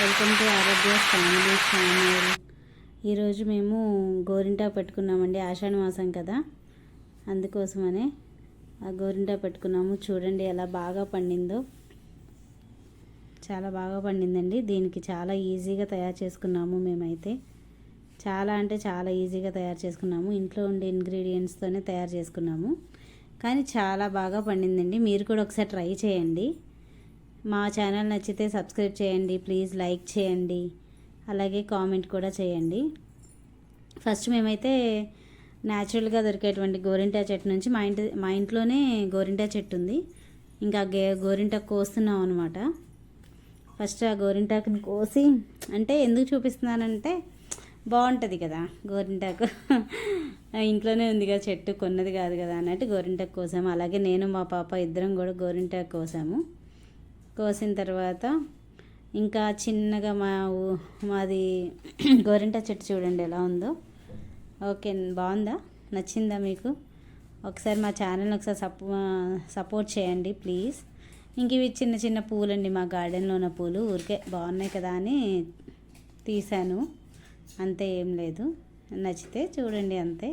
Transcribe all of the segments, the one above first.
Welcome to Arogya family channel. ఈరోజు మేము గోరింటా పెట్టుకున్నామండి ఆషాఢ మాసం కదా. అందుకోసమనే ఆ గోరింటా పెట్టుకున్నాము. చూడండి ఎలా బాగా పండిందో. చాలా బాగా పండిందండి. దీనికి చాలా ఈజీగా తయారు చేసుకున్నాము మేమైతే. చాలా అంటే చాలా ఈజీగా తయారు చేసుకున్నాము. ఇంట్లో ఉండే ఇంగ్రీడియంట్స్తోనే తయారు చేసుకున్నాము. కానీ చాలా బాగా పండిందండి. మీరు కూడా ఒకసారి ట్రై చేయండి. మా ఛానల్ నచ్చితే సబ్స్క్రైబ్ చేయండి ప్లీజ్ లైక్ చేయండి అలాగే కామెంట్ కూడా చేయండి. ఫస్ట్ మేమైతే న్యాచురల్గా దొరికేటువంటి గోరింటా చెట్టు నుంచి మా ఇంటి మా ఇంట్లోనే గోరింటా చెట్టు ఉంది. ఇంకా గే గోరింటాకు కోస్తున్నాం అనమాట ఫస్ట్ ఆ గోరింటాకుని కోసి అంటే ఎందుకు చూపిస్తున్నానంటే బాగుంటుంది కదా గోరింటాకు. ఇంట్లోనే ఉంది కదా చెట్టు కొన్నది కాదు కదా అన్నట్టు గోరింటాకు కోసాము. అలాగే నేను మా పాప ఇద్దరం కూడా గోరింటాకు కోసాము. కోసిన తర్వాత ఇంకా చిన్నగా మా ఊ- మాది గోరింట చెట్టు చూడండి ఎలా ఉందో. ఓకే బాగుందా? నచ్చిందా మీకు? ఒకసారి మా ఛానల్ని ఒకసారి సపో సపోర్ట్ చేయండి ప్లీజ్. ఇంక ఇవి చిన్న చిన్న పూలండి మా గార్డెన్లో ఉన్న పూలు. ఊరికే బాగున్నాయి కదా అని తీశాను. అంతే ఏం లేదు. నచ్చితే చూడండి అంతే.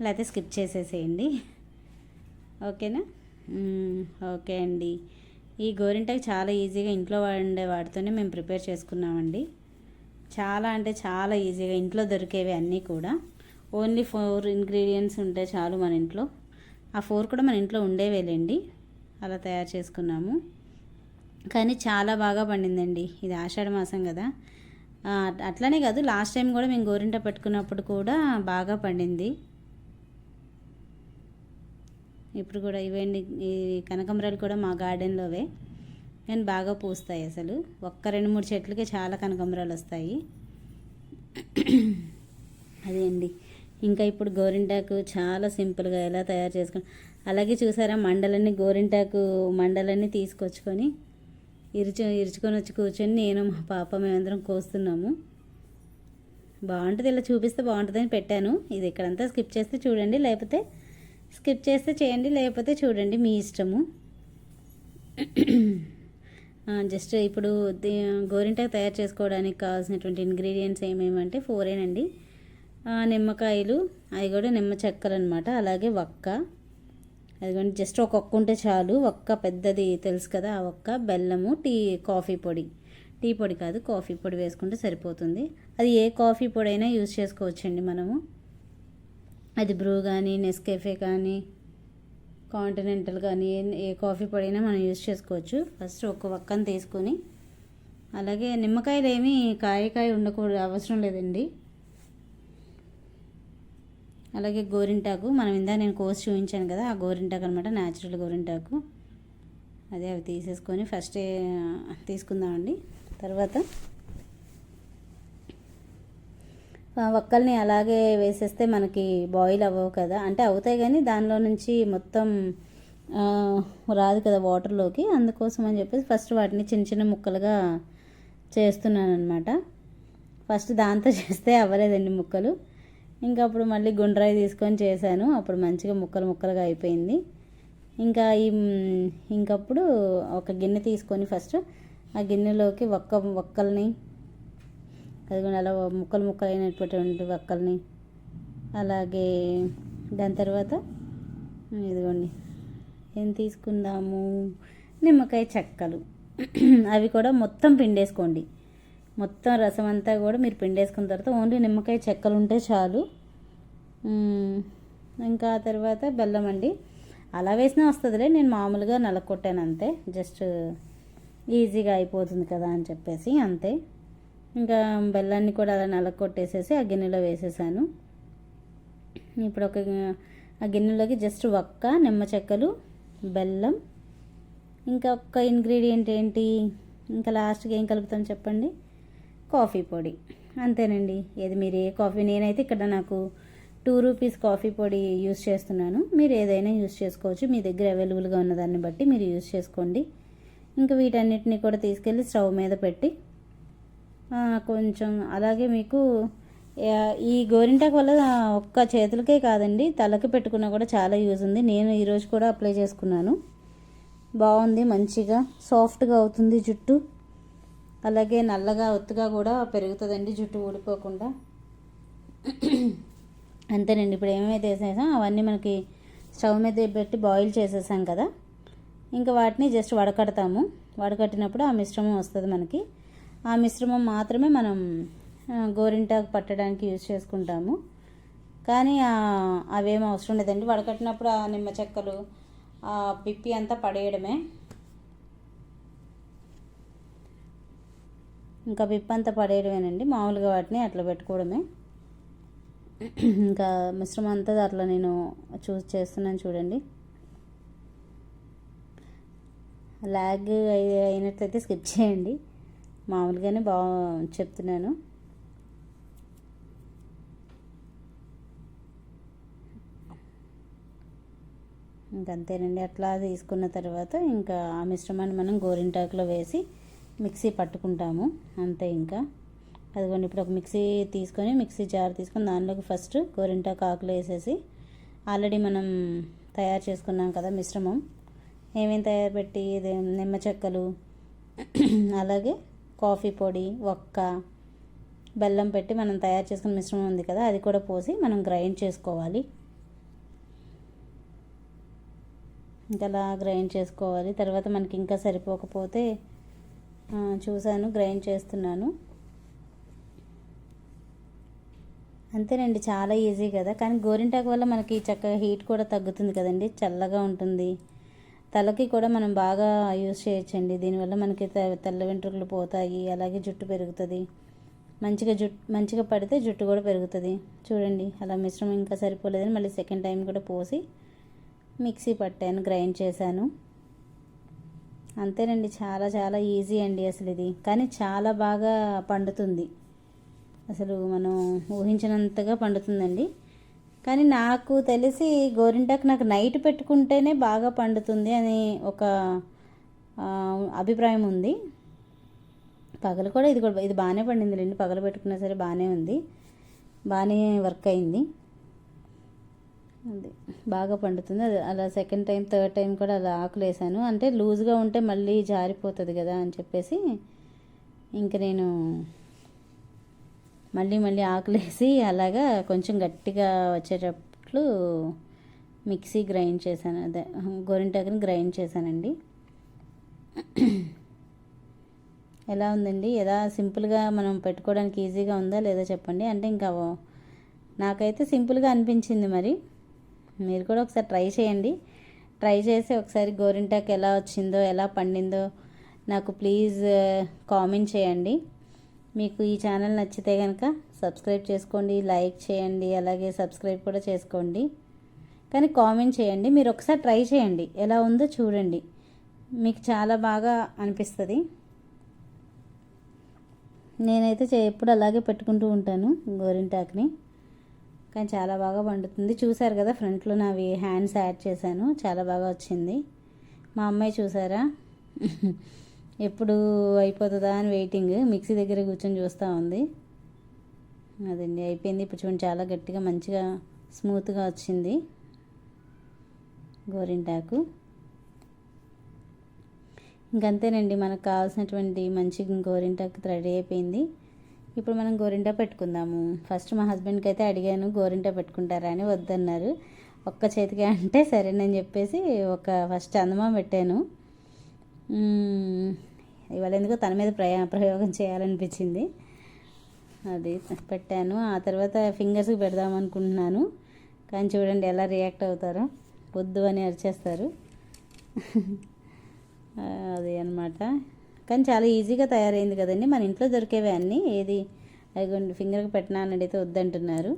లేకపోతే స్కిప్ చేసేసేయండి. ఓకేనా? ఓకే అండి. ఈ గోరింటాకు చాలా ఈజీగా ఇంట్లో వండే వాటితోనే మేము ప్రిపేర్ చేసుకున్నామండి. చాలా అంటే చాలా ఈజీగా ఇంట్లో దొరికేవి అన్నీ కూడా. ఓన్లీ ఫోర్ ఇంగ్రీడియంట్స్ ఉంటే చాలు మన ఇంట్లో. ఆ ఫోర్ కూడా మన ఇంట్లో ఉండేవేలేండి. అలా తయారు చేసుకున్నాము. కానీ చాలా బాగా పండిందండి. ఇది ఆషాఢ మాసం కదా. అట్లనే కాదు లాస్ట్ టైం కూడా మేము గోరింట పెట్టుకున్నప్పుడు కూడా బాగా పండింది. ఇప్పుడు కూడా ఇవేండి ఈ కనకంబరాలు కూడా మా గార్డెన్లోవే. కానీ బాగా పూస్తాయి అసలు. ఒక్క రెండు మూడు చెట్లకి చాలా కనకంబరాలు వస్తాయి. అదే అండి. ఇంకా ఇప్పుడు గోరింటాకు చాలా సింపుల్గా ఎలా తయారు చేసుకుని అలాగే చూసారా మండలన్నీ గోరింటాకు మండలన్నీ తీసుకొచ్చుకొని ఇరుచు ఇరుచుకొని వచ్చి కూర్చొని నేను మా పాప మేమందరం కోస్తున్నాము. బాగుంటుంది ఇలా చూపిస్తే బాగుంటుందని పెట్టాను. ఇది ఇక్కడంతా స్కిప్ చేస్తే చూడండి. లేకపోతే స్కిప్ చేస్తే చేయండి లేకపోతే చూడండి మీ ఇష్టము. జస్ట్ ఇప్పుడు గోరింటాకు తయారు చేసుకోవడానికి కావాల్సినటువంటి ఇంగ్రీడియంట్స్ ఏమేమంటే ఫోరేనండి. నిమ్మకాయలు అవి కూడా నిమ్మ చెక్కలు అనమాట అలాగే వక్క. అదిగోండి జస్ట్ ఒక ఒక్క ఉంటే చాలు. ఒక్క పెద్దది తెలుసు కదా ఆ ఒక్క బెల్లము టీ కాఫీ పొడి. టీ పొడి కాదు కాఫీ పొడి వేసుకుంటే సరిపోతుంది. అది ఏ కాఫీ పొడి అయినా యూజ్ చేసుకోవచ్చండి మనము. అది బ్రూ కానీ నెస్కేఫే కానీ కాంటినెంటల్ కానీ ఏ ఏ కాఫీ పొడి అయినా మనం యూజ్ చేసుకోవచ్చు. ఫస్ట్ ఒక వక్కను తీసుకొని అలాగే నిమ్మకాయలు ఏమీ కాయకాయ ఉండకూడదు అవసరం లేదండి. అలాగే గోరింటాకు మనం ఇందా నేను కోసి చూపించాను కదా ఆ గోరింటాకు అనమాట న్యాచురల్ గోరింటాకు. అదే అవి తీసేసుకొని ఫస్టే తీసుకుందామండి. తర్వాత ఒక్కల్ని వక్కల్ని అలాగే వేసేస్తే మనకి బాయిల్ అవ్వవు కదా. అంటే అవుతాయి కానీ దానిలో నుంచి మొత్తం రాదు కదా వాటర్లోకి అందుకోసం అని చెప్పేసి ఫస్ట్ వాటిని చిన్న చిన్న ముక్కలుగా చేస్తున్నాను అనమాట ఫస్ట్ దాంతో చేస్తే అవ్వలేదండి ముక్కలు. ఇంకా అప్పుడు మళ్ళీ గుండ్రాయి తీసుకొని చేశాను. అప్పుడు మంచిగా ముక్కలు ముక్కలుగా అయిపోయింది. ఇంకా ఈ ఇంకప్పుడు ఒక గిన్నె తీసుకొని ఫస్ట్ ఆ గిన్నెలోకి ఒక్క ఒక్కల్ని అదిగోండి అలా ముక్కలు ముక్కలు అయినటువంటి వక్కల్ని అలాగే దాని తర్వాత ఇదిగోండి ఏం తీసుకుందాము? నిమ్మకాయ చెక్కలు. అవి కూడా మొత్తం పిండేసుకోండి. మొత్తం రసం అంతా కూడా మీరు పిండేసుకున్న తర్వాత ఓన్లీ నిమ్మకాయ చెక్కలు ఉంటే చాలు. ఇంకా ఆ తర్వాత బెల్లం అండి. అలా వేసినా వస్తుందిలే నేను మామూలుగా నలకొట్టాను అంతే. జస్ట్ ఈజీగా అయిపోతుంది కదా అని చెప్పేసి అంతే. ఇంకా బెల్లాన్ని కూడా అలా నలకొట్టేసేసి ఆ గిన్నెలో వేసేసాను. ఇప్పుడు ఒక ఆ గిన్నెలోకి జస్ట్ ఒక్క నిమ్మ చెక్కలు బెల్లం ఇంకా ఒక్క ఇంగ్రీడియంట్ ఏంటి? ఇంకా లాస్ట్కి ఏం కలుపుతాం చెప్పండి? కాఫీ పొడి. అంతేనండి. ఏది మీరు ఏ కాఫీ నేనైతే ఇక్కడ నాకు టూ రూపీస్ కాఫీ పొడి యూస్ చేస్తున్నాను. మీరు ఏదైనా యూస్ చేసుకోవచ్చు. మీ దగ్గర అవైలబుల్గా ఉన్నదాన్ని బట్టి మీరు యూస్ చేసుకోండి. ఇంకా వీటన్నిటిని కూడా తీసుకెళ్ళి స్టవ్ మీద పెట్టి కొంచెం. అలాగే మీకు ఈ గోరింటాకు వల్ల ఒక్క చేతులకే కాదండి తలకి పెట్టుకున్నా కూడా చాలా యూజ్ ఉంది. నేను ఈరోజు కూడా అప్లై చేసుకున్నాను. బాగుంది మంచిగా సాఫ్ట్గా అవుతుంది జుట్టు. అలాగే నల్లగా ఒత్తుగా కూడా పెరుగుతుందండి జుట్టు ఊడిపోకుండా. అంతేనండి ఇప్పుడు ఏమైతే వేసేసాం అవన్నీ మనకి స్టవ్ మీద పెట్టి బాయిల్ చేసేసాం కదా. ఇంకా వాటిని జస్ట్ వడకడతాము. వడకట్టినప్పుడు ఆ మిశ్రమం వస్తుంది మనకి. ఆ మిశ్రమం మాత్రమే మనం గోరింటాకు పట్టడానికి యూజ్ చేసుకుంటాము. కానీ ఆ- అవేం అవసరం లేదండి. వడకట్టినప్పుడు ఆ నిమ్మ చెక్కలు ఆ పిప్పి అంతా పడేయడమే. ఇంకా పిప్పి అంతా పడేయడమేనండి. మామూలుగా వాటిని అట్లా పెట్టుకోవడమే. ఇంకా మిశ్రమం అంతా అట్లా నేను చూస్ చేస్తున్నాను చూడండి. లాగ్ అయినట్లయితే స్కిప్ చేయండి. మామూలుగానే బా చెప్తున్నాను. ఇంకంతేనండి అట్లా తీసుకున్న తర్వాత ఇంకా ఆ మిశ్రమాన్ని మనం గోరింటాకులో వేసి మిక్సీ పట్టుకుంటాము అంతే ఇంకా. అదిగోండి ఇప్పుడు ఒక మిక్సీ తీసుకొని మిక్సీ జార్ తీసుకొని దానిలోకి ఫస్ట్ గోరింటాకు ఆకులు వేసేసి ఆల్రెడీ మనం తయారు చేసుకున్నాం కదా మిశ్రమం. ఏమేమి తయారు పెట్టి ఇది నిమ్మ చెక్కలు అలాగే కాఫీ పొడి ఒక్క బెల్లం పెట్టి మనం తయారు చేసుకున్న మిశ్రమం ఉంది కదా అది కూడా పోసి మనం గ్రైండ్ చేసుకోవాలి. ఇంకలా గ్రైండ్ చేసుకోవాలి. తర్వాత మనకి ఇంకా సరిపోకపోతే చూశాను గ్రైండ్ చేస్తున్నాను. అంతేనండి చాలా ఈజీ కదా. కానీ గోరింటాకు వల్ల మనకి చక్కగా హీట్ కూడా తగ్గుతుంది కదండి చల్లగా ఉంటుంది. తలకి కూడా మనం బాగా యూజ్ చేయొచ్చండి. దీనివల్ల మనకి తెల్ల వెంట్రుకలు పోతాయి అలాగే జుట్టు పెరుగుతుంది. మంచిగా జుట్టు మంచిగా పడితే జుట్టు కూడా పెరుగుతుంది. చూడండి అలా మిశ్రమం ఇంకా సరిపోలేదని మళ్ళీ సెకండ్ టైం కూడా పోసి మిక్సీ పట్టాను గ్రైండ్ చేశాను. అంతేనండి చాలా చాలా ఈజీ అండి అసలు ఇది. కానీ చాలా బాగా పండుతుంది. అసలు మనం ఊహించినంతగా పండుతుందండి. కానీ నాకు తెలిసి గోరింటాకు నాకు నైట్ పెట్టుకుంటేనే బాగా పండుతుంది అని ఒక అభిప్రాయం ఉంది. పగలు కూడా ఇది కూడా ఇది బాగానే పండింది. రెండు పగలు పెట్టుకున్నా సరే బాగానే ఉంది. బాగానే వర్క్ అయింది. అది బాగా పండుతుంది. అది అలా సెకండ్ టైం థర్డ్ టైం కూడా అలా ఆకులు వేసాను. అంటే లూజ్గా ఉంటే మళ్ళీ జారిపోతుంది కదా అని చెప్పేసి ఇంక నేను మళ్ళీ మళ్ళీ ఆకులేసి అలాగా కొంచెం గట్టిగా వచ్చేటట్లు మిక్సీ గ్రైండ్ చేశాను. అదే గోరింటాకుని గ్రైండ్ చేశానండి. ఎలా ఉందండి? ఎలా సింపుల్గా మనం పెట్టుకోవడానికి ఈజీగా ఉందా లేదా చెప్పండి. అంటే ఇంకా నాకైతే సింపుల్గా అనిపించింది మరి. మీరు కూడా ఒకసారి ట్రై చేయండి. ట్రై చేసి ఒకసారి గోరింటాకు ఎలా వచ్చిందో ఎలా పండిందో నాకు ప్లీజ్ కామెంట్ చేయండి. మీకు ఈ ఛానల్ నచ్చితే కనుక సబ్స్క్రైబ్ చేసుకోండి లైక్ చేయండి అలాగే సబ్స్క్రైబ్ కూడా చేసుకోండి. కానీ కామెంట్ చేయండి మీరు ఒకసారి ట్రై చేయండి ఎలా ఉందో చూడండి. మీకు చాలా బాగా అనిపిస్తుంది. నేనైతే చే ఎప్పుడు అలాగే పెట్టుకుంటూ ఉంటాను గోరింటాకుని. కానీ చాలా బాగా వండుతుంది. చూసారు కదా ఫ్రంట్లో నావి హ్యాండ్స్ యాడ్ చేశాను చాలా బాగా వచ్చింది. మా అమ్మాయి చూసారా? ఎప్పుడు అయిపోతుందా అని వెయిటింగ్ మిక్సీ దగ్గర కూర్చొని చూస్తూ ఉంది. అదండి అయిపోయింది. ఇప్పుడు చూడండి చాలా గట్టిగా మంచిగా స్మూత్గా వచ్చింది. గోరింటాకు. ఇంకంతేనండి మనకు కావాల్సినటువంటి మంచి గోరింటాకు రెడీ అయిపోయింది. ఇప్పుడు మనం గోరింటా పెట్టుకుందాము. ఫస్ట్ మా హస్బెండ్కి అయితే అడిగాను గోరింటా పెట్టుకుంటారా అని వద్దన్నారు. ఒక్క చేతికి అంటే సరేనని చెప్పేసి ఒక ఫస్ట్ అందమా పెట్టాను. ఇవాళ ఎందుకో తన మీద ప్రయా ప్రయోగం చేయాలనిపించింది. అది పెట్టాను. ఆ తర్వాత ఫింగర్స్కి పెడదాం అనుకుంటున్నాను. కానీ చూడండి ఎలా రియాక్ట్ అవుతారో. వద్దు అని అరిచేస్తారు. అది అనమాట కానీ చాలా ఈజీగా తయారైంది కదండి. మన ఇంట్లో దొరికేవి అన్నీ. ఏది? అదిగోండి ఫింగర్కి పెట్టినా అని అడిగితే వద్దంటున్నారు.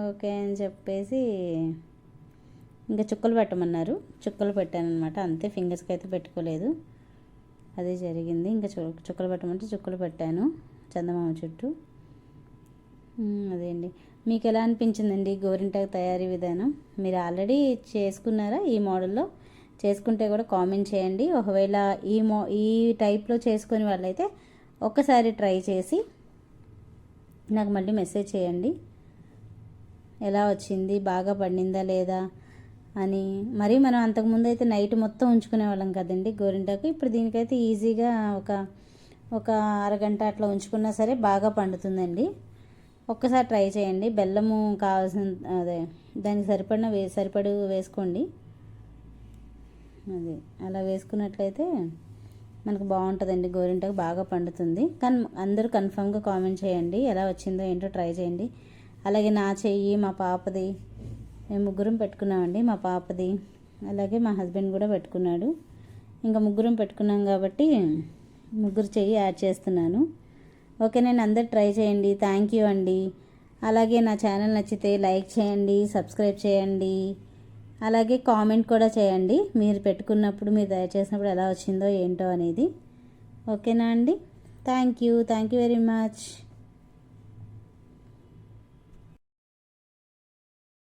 ఓకే అని చెప్పేసి ఇంకా చుక్కలు పెట్టమన్నారు. చుక్కలు పెట్టాను అనమాట అంతే ఫింగర్స్కి అయితే పెట్టుకోలేదు. అదే జరిగింది. ఇంకా చు చుక్కలు పెట్టమంటే చుక్కలు పెట్టాను. చందమామ చుట్టూ. అదే అండి. మీకు ఎలా అనిపించిందండి గోరింటాకు తయారీ విధానం? మీరు ఆల్రెడీ చేసుకున్నారా ఈ మోడల్లో? చేసుకుంటే కూడా కామెంట్ చేయండి. ఒకవేళ ఈ మో ఈ టైప్లో చేసుకునే వాళ్ళైతే ఒక్కసారి ట్రై చేసి నాకు మళ్ళీ మెసేజ్ చేయండి. ఎలా వచ్చింది? బాగా పండిందా లేదా? అని. మరి మనం అంతకుముందు అయితే నైట్ మొత్తం ఉంచుకునే వాళ్ళం కదండి గోరింటాకు. ఇప్పుడు దీనికైతే ఈజీగా ఒక ఒక అరగంట అట్లా ఉంచుకున్నా సరే బాగా పండుతుందండి. ఒక్కసారి ట్రై చేయండి. బెల్లము కావాల్సిన అదే దానికి సరిపడిన వే సరిపడు వేసుకోండి. అది అలా వేసుకున్నట్లయితే మనకు బాగుంటుందండి. గోరింటకు బాగా పండుతుంది. కానీ అందరూ కన్ఫామ్గా కామెంట్ చేయండి. ఎలా వచ్చిందో ఏంటో ట్రై చేయండి. అలాగే నా చెయ్యి మా పాపది మేము ముగ్గురం పెట్టుకున్నామండి మా పాపది అలాగే మా హస్బెండ్ కూడా పెట్టుకున్నాడు. ఇంకా ముగ్గురం పెట్టుకున్నాం కాబట్టి ముగ్గురు చెయ్యి యాడ్ చేస్తున్నాను. ఓకే నేను అందరు ట్రై చేయండి. థ్యాంక్ యూ అండి. అలాగే నా ఛానల్ నచ్చితే లైక్ చేయండి సబ్స్క్రైబ్ చేయండి. అలాగే కామెంట్ కూడా చేయండి. మీరు పెట్టుకున్నప్పుడు మీరు దయచేసినప్పుడు ఎలా వచ్చిందో ఏంటో అనేది. ఓకేనా అండి? Thank you thank you very much